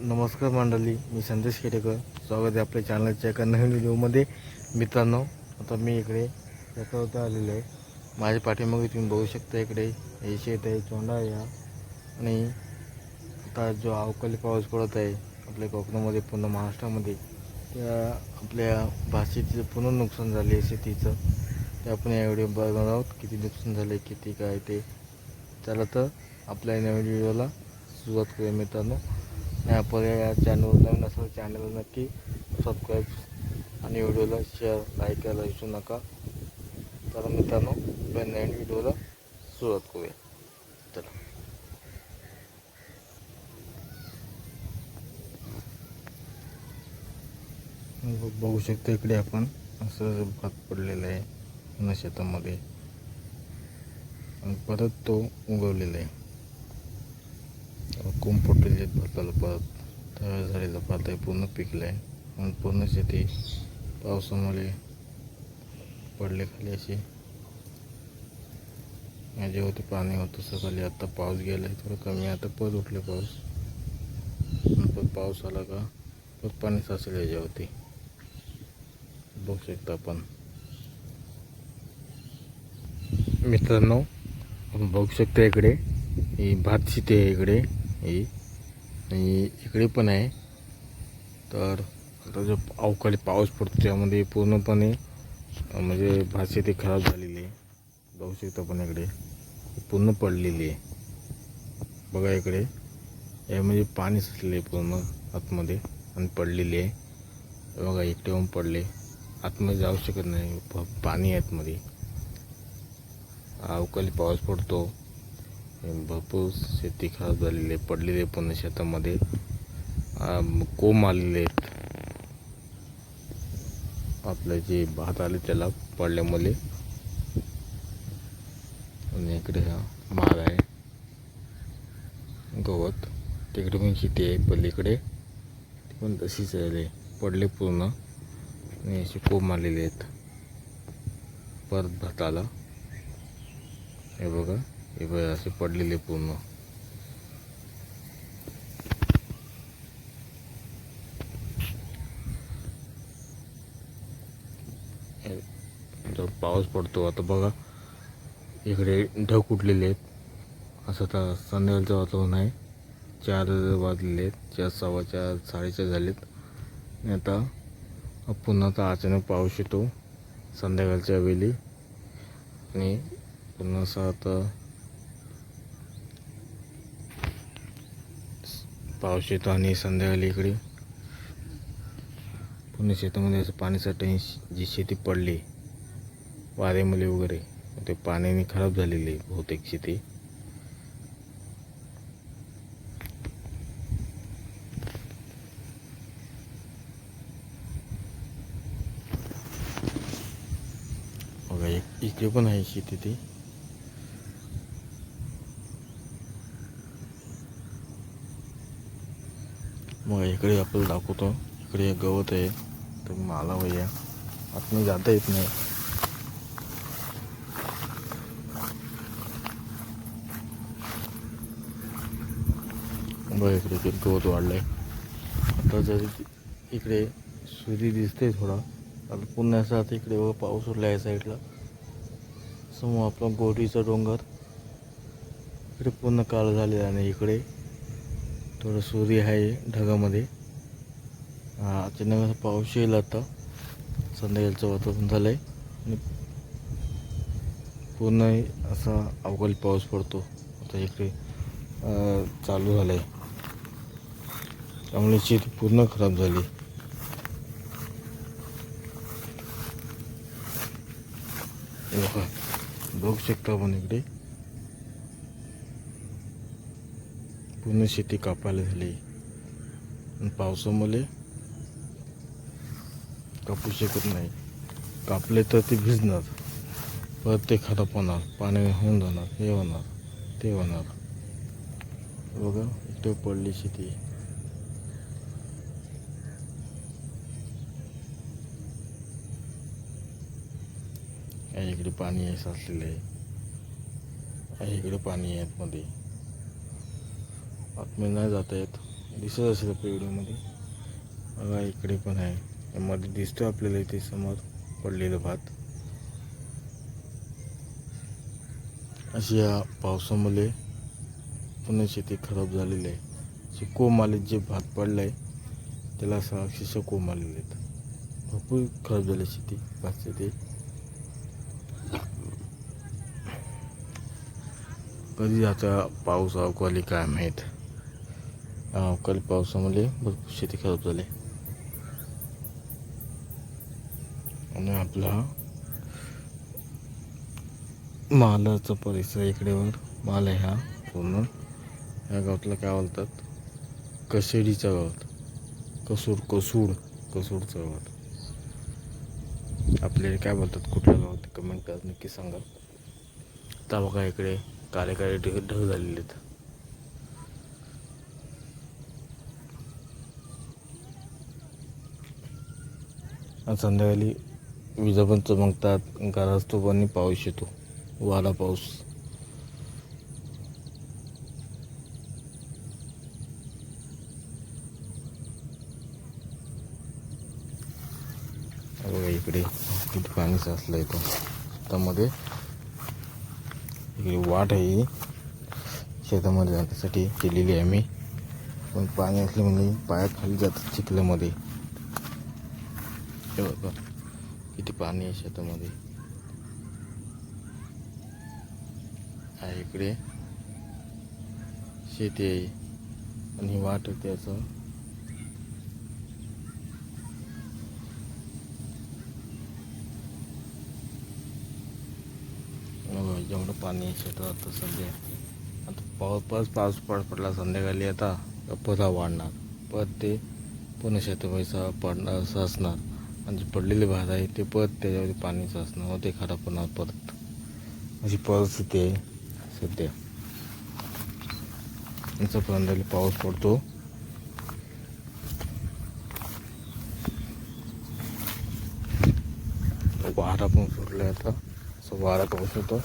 नमस्कार मंडळी मी संदेश खेडेकर स्वागत आहे आपल्या चॅनलच्या एका नवीन व्हिडिओमध्ये मित्रांनो आता मी इकडे याच्यावरती आलेलो आहे. माझ्या पाठीमागे तुम्ही बघू शकता इकडे हे शेत आहे चोंडा या आणि आता जो अवकाळी पाऊस पडत आहे आपल्या कोकणामध्ये पूर्ण महाराष्ट्रामध्ये त्या आपल्या भाषेचं पूर्ण नुकसान झाले आहे शेतीचं. ते आपण या व्हिडिओ बघणार आहोत किती नुकसान झाले किती काय ते. चला तर आपल्या नवीन व्हिडिओला सुरुवात करूया मित्रांनो. या आपण या चॅनलवर नवीन असेल चॅनलला नक्की सबस्क्राईब आणि व्हिडिओला शेअर लाईक करायला विसरू नका. तर मित्रांनो आपल्या नवीन व्हिडिओला सुरुवात करूया. चला. बघू शकतो इकडे आपण असं भात पडलेलं आहे शेतामध्ये परत तो उगवलेला आहे. कोंब फुटलेले आहेत भाताला परत तयार झालेला भात आहे पूर्ण पिकलं आहे. म्हणून पूर्ण शेती पावसामुळे पडले खाली अशी. याच्यावरती पाणी होतं सकाळी. आत्ता पाऊस गेला आहे थोडं कमी आता परत उठले पाऊस. पण परत पाऊस आला का परत पाणी साचलं याच्यावरती बघू शकता आपण. मित्रांनो आपण बघू शकता इकडे. ही भात शेती आहे इकडे. ही. आणि इकडे पण आहे. तर आता जो अवकाळी पाऊस पडतो त्यामध्ये पूर्णपणे म्हणजे भात शेती खराब झालेली आहे. बघू शकता पण इकडे पूर्ण पडलेली आहे. बघा इकडे. यामध्ये म्हणजे पाणी साचलेलं आहे पूर्ण आतमध्ये आणि पडलेली आहे. बघा इकडे होऊन पडले. आतमध्ये जाऊ शकत नाही. पाणी आहे आतमध्ये. अवकाळी पाऊस पडतो. भरपूर शेती खराब झालेली आहे. पडलेली आहे पूर्ण शेतामध्ये. कोंब आलेले आहेत. आपलं जे भात आले त्याला पडल्यामुळे. आणि इकडे हा माळ आहे. गवत. तिकडे पण शेती आहे. पलीकडे ती पण तशीच आहे. पडले पूर्ण. आणि असे कोंब आलेले आहेत. परत भाताला. हे बघा. हे बघा असे पडलेले पूर्ण. पाऊस पडतो. आता बघा इकडे ढग उठलेले आहेत. असं आता संध्याकाळचं वातावरण आहे. चार वाजलेले आहेत. चार सव्वा चार साडेचार झालेत. आता पुन्हा आता अचानक पाऊस येतो संध्याकाळच्या वेळी. आणि पुन्हा असं आता पाऊस येतो आणि संध्याकाळी इकडे. पुणे शेतामध्ये असं पाणी साठे जी शेती पडली वारेमुले वगैरे ते पाण्याने खराब झालेली आहे बहुतेक शेती. बघा एक इकडे पण आहे शेती ती. इकडे आपल्याला दाखवतो. इकडे गवत आहे. तर माला भैया. आतमध्ये जाता येत नाही. बघा इकडे ते गवत वाढलंय. आता जर इकडे सूर्य दिसते थोडा. आता पुन्हा असं आता इकडे बघा पाऊस उरला आहे साईडला समोर आपला गोडीचा डोंगर. इकडे पूर्ण काळ झालेला आणि इकडे. थोडं सूर्य आहे ढगामध्ये. अचानक पाऊस येईल आता. संध्याकाळचं वातावरण झालं आहे आणि पूर्ण असा अवकाळी पाऊस पडतो. आता इकडे चालू झालं आहे त्यामुळे शेती पूर्ण खराब झाली. बघू शकता आपण इकडे. पूर्ण शेती कापायला झाली. पावसामुळे कापू शकत नाही. कापले तर ते भिजणार. परत ते खराब होणार. पाणी होऊन जाणार. हे होणार. ते होणार. बघा इकडे पडली शेती. इकडे पाणी आहे साचलेलं आहे. आहे इकडे पाणी आहे आतमध्ये. आतमध्ये नाही जाता येत. दिसत असेल आपल्या व्हिडिओमध्ये. बघा इकडे पण आहे. यामध्ये दिसतो आपल्याला इथे समोर पडलेलं भात. अशी या पावसामुळे पुन्हा शेती खराब झालेली आहे. कोंब आले जे भात पडलं आहे त्याला असं अक्षरशः कोंब आलेले आहेत. भरपूर खराब झाली शेती भात शेती. कधी आता पाऊस अवकाली काय माहीत? अवकाळी पावसामध्ये भरपूर शेती खराब झाली. आणि आपला मालाचा परिसर इकडेवर माल आहे हा पूर्ण. ह्या गावातला काय बोलतात? कशेडीचा गावात. कसूर कसूड कसूरचं गावात. आपल्याला काय बोलतात? कुठल्या गावात? कमेंट करा नक्की सांगा. तर बघा इकडे काळे काळे ढग ढग झालेले आहेत. संध्याकाळी विजा पण चमकतात गाराजतो पण आणि पाऊस येतो वारा पाऊस. बघा इकडे किती पाणी साचलं येतो त्यामध्ये इकडे वाट आहे. शेतामध्ये जाण्यासाठी केलेली आहे मी पण पाणी असल्यामुळे पाया खाली जातात चिखल्यामध्ये हे बघा किती पाणी आहे शेतामध्ये. हा इकडे शेती आहे. आणि वाट आहे त्याचं जेवढं पाणी आहे शेतात आता सध्या. आता पाऊस पाऊस पाऊस पड पडला संध्याकाळी आता. का पुन्हा वाढणार. परत ते पुन्हा शेतामध्ये पडणार ससणार आणि जे पडलेले भात आहे ते परत त्याच्यामध्ये पाणी साचणं व ते खराब होणार परत. अशी परिस्थिती आहे सध्या. आमचा पंधराला पाऊस पडतो. वारा पण सुटला आता. असं वारा पाऊस होतो.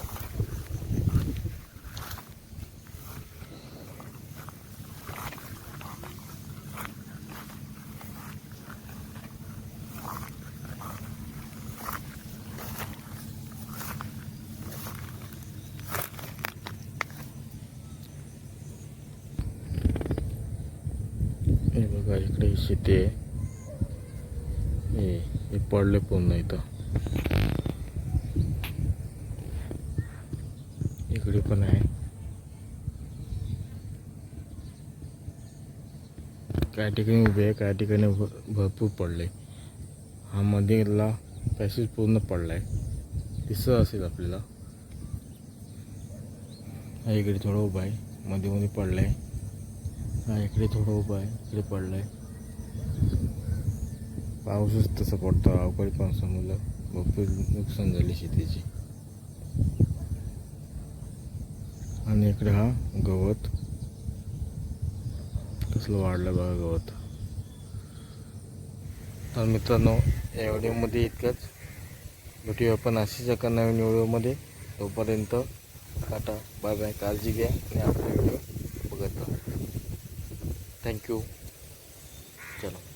हे बघा इकडे शेती आहे. हे हे पडले पूर्ण इथं. इकडे पण आहे. काही ठिकाणी उभे आहे काही ठिकाणी भर- भरपूर पडले. हा मध्येला पॅसेज पूर्ण पडला आहे दिसत असेल आपल्याला. हा इकडे थोडं उभा आहे. मध्ये मध्ये पडलं आहे हा इकडे थोडं उभं आहे इकडे पडलं आहे पाऊसच तसं पडतो अवकाळी पावसामुळं भरपूर नुकसान झाले शेतीची. आणि इकडे हा गवत. कसलं वाढलं बघा गवत. तर मित्रांनो या व्हिडिओमध्ये इतकंच. भेटूया आपण अशीच एका नवीन व्हिडिओमध्ये. तोपर्यंत टाटा बाय बाय काळजी घ्या आणि आपला व्हिडिओ बघत राहा. थँक्यू चलो